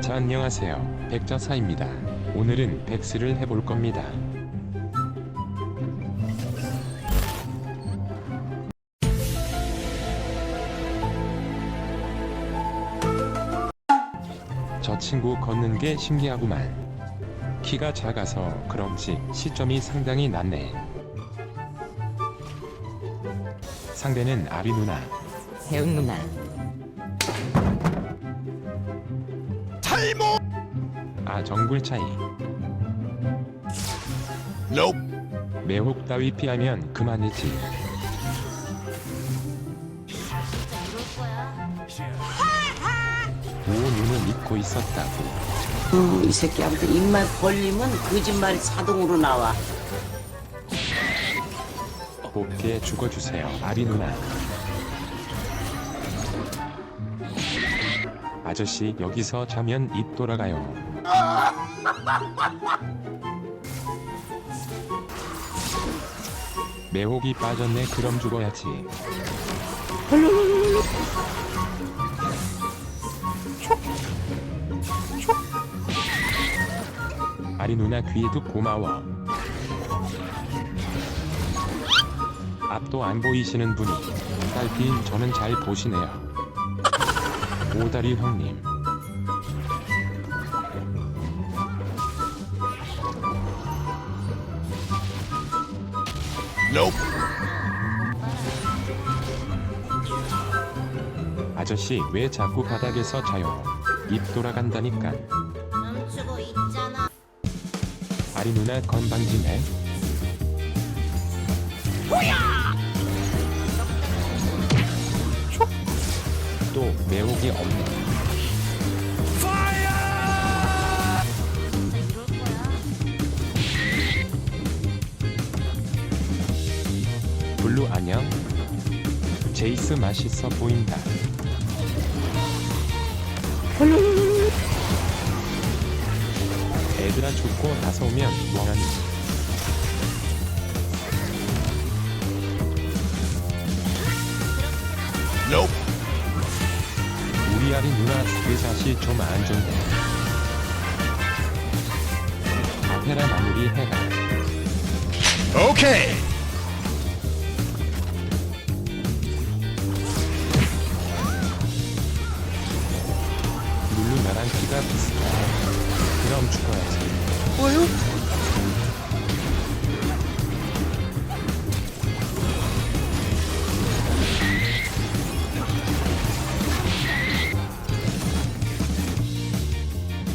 자 안녕하세요. 백자사입니다. 오늘은 백스를 해볼 겁니다. 저 친구 걷는 게 신기하구만. 키가 작아서 그런지 시점이 상당히 낮네. 상대는 아리 누나. 혜은 누나 아 정글 차이. Nope. 매혹 따위 피하면 그만이지. 오 눈을 잊고 있었다고. 음, 이 새끼한테 입만 벌리면 거짓말이 자동으로 나와. 곱게 죽어주세요 아리 누나 아저씨 여기서 자면 입 돌아가요. 매혹이 빠졌네 그럼 죽어야지. 아리 누나 귀에도 고마워. 앞도 안 보이시는 분이. 딸피인 저는 잘 보시네요 오다리 형님. Nope. 아저씨 왜 자꾸 바닥에서 자요? 입 돌아간다니까. 멈추고 있잖아. 아리 누나 건방지네. 또 매혹이 거야. 블루 안녕. 제이스 맛있어 보인다. 애들아 죽고 나서 오면 뭐하니 Nope. 우리 아리 누나 스크샷이 좀 안 좋네 아페라 마무리 해라 Okay. 룰루 나랑 키가 비슷해 그럼 죽어야지 뭐요?